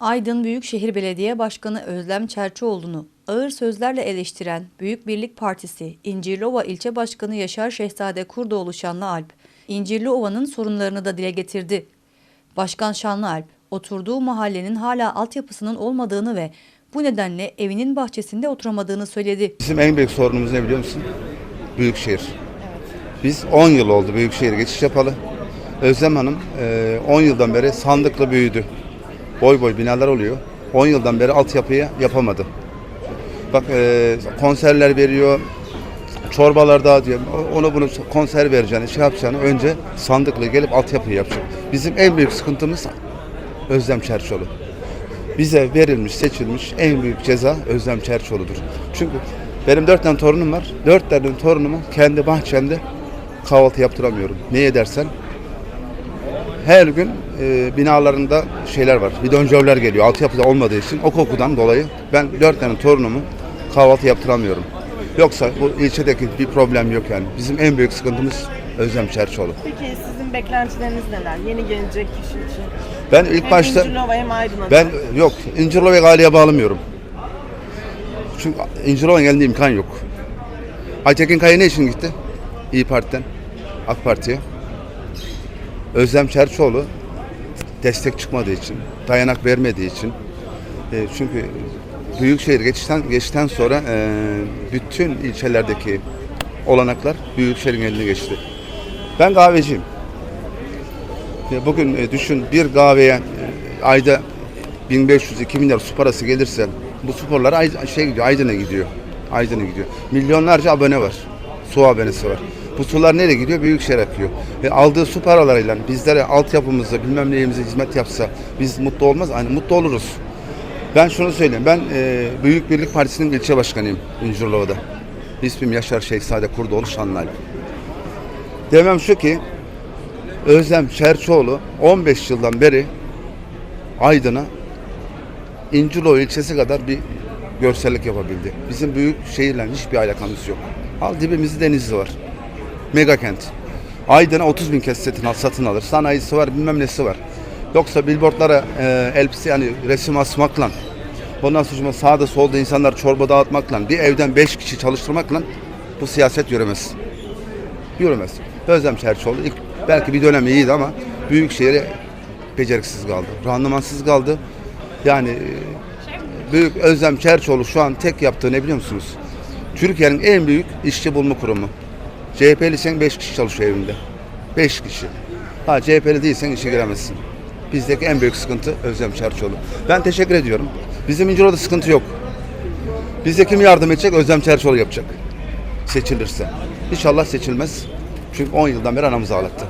Aydın Büyükşehir Belediye Başkanı Özlem Çerçioğlu'nu ağır sözlerle eleştiren Büyük Birlik Partisi İncirliova İlçe Başkanı Yaşar Şehzade Kurdoğlu Şanlıalp, İncirliova'nın sorunlarını da dile getirdi. Başkan Şanlıalp, oturduğu mahallenin hala altyapısının olmadığını ve bu nedenle evinin bahçesinde oturamadığını söyledi. Bizim en büyük sorunumuz ne biliyor musun? Büyükşehir. Biz 10 yıl oldu Büyükşehir'e geçiş yapalı. Özlem Hanım e, 10 yıldan beri sandıkla büyüdü. Boy boy binalar oluyor. 10 yıldan beri altyapıyı yapamadı. Bak e, konserler veriyor, çorbalar dağıtıyor. Ona bunu konser vereceğini, şey yapacağını önce sandıkla gelip altyapıyı yapacak. Bizim en büyük sıkıntımız Özlem Çerçoğlu bize verilmiş, seçilmiş en büyük ceza Özlem Çerçoğlu'dur. Çünkü benim dört tane torunum var. Dört tane torunuma kendi bahçemde kahvaltı yaptıramıyorum. Niye dersen her gün e, binalarında şeyler var. Bidonjörler geliyor. Altyapıda olmadığı için o kokudan dolayı ben dört tane torunumu kahvaltı yaptıramıyorum. Yoksa bu ilçedeki bir problem yok yani. Bizim en büyük sıkıntımız Özlem Çerçoğlu. Peki sizin beklentileriniz neler? Yeni gelecek kişi için. Ben ilk Hem başta İncirlova hem Aydın'a. Ben yok İncirlova ve Gali'ye bağlamıyorum. Çünkü İncirlova'nın elinde imkan yok. Aytekin Kaya ne için gitti? İyi Parti'den, AK Parti'ye. Özlem Çerçoğlu destek çıkmadığı için, dayanak vermediği için. e, çünkü Büyükşehir geçişten, geçtikten sonra e, bütün ilçelerdeki olanaklar Büyükşehir'in eline geçti. Ben kahveciyim. Ya Bugün e, düşün bir kahveye e, ayda 1500-2000 lira su parası gelirse bu sporlara Ay- şey gidiyor, Aydın'a gidiyor. Aydın'a gidiyor. Milyonlarca abone var. Su abonesi var. Bu sular nereye gidiyor? Büyükşehir'e akıyor. Ve aldığı su paralarıyla bizlere altyapımızda bilmem neyimize hizmet yapsa biz mutlu olmaz. Hani mutlu oluruz. Ben şunu söyleyeyim. Ben e, Büyük Birlik Partisi'nin ilçe başkanıyım İncirlova'da. İsmim Yaşar Şehzade Kurdoğlu Şanlıalp. Demem şu ki Özlem Çerçoğlu 15 yıldan beri Aydın'a İncirlova ilçesi kadar bir görsellik yapabildi. Bizim büyük şehirle hiçbir alakamız yok. Al dibimizde Denizli var. Mega kent. Aydın'a 30 bin kez satın, al, satın alır. Sanayisi var, bilmem nesi var. Yoksa billboardlara e, elbise yani resim asmakla Ondan sonra sağda solda insanlar çorba dağıtmakla, bir evden 5 kişi çalıştırmakla bu siyaset yürümez yürümez. Özlem Çerçoğlu ilk belki bir dönem iyiydi ama Büyükşehir'e beceriksiz kaldı. Randımansız kaldı. Yani e, Büyük Özlem Çerçoğlu şu an tek yaptığı ne biliyor musunuz? Türkiye'nin en büyük işçi bulma kurumu. CHP'liysen 5 kişi çalışıyor evinde. 5 kişi. Ha CHP'li değilsen işe giremezsin. Bizdeki en büyük sıkıntı Özlem Çerçoğlu. Ben teşekkür ediyorum. Bizim İnciro'da sıkıntı yok. Bize kim yardım edecek? Özlem Çerçoğlu yapacak seçilirse. İnşallah seçilmez. Çünkü 10 yıldan beri anamızı ağlattı.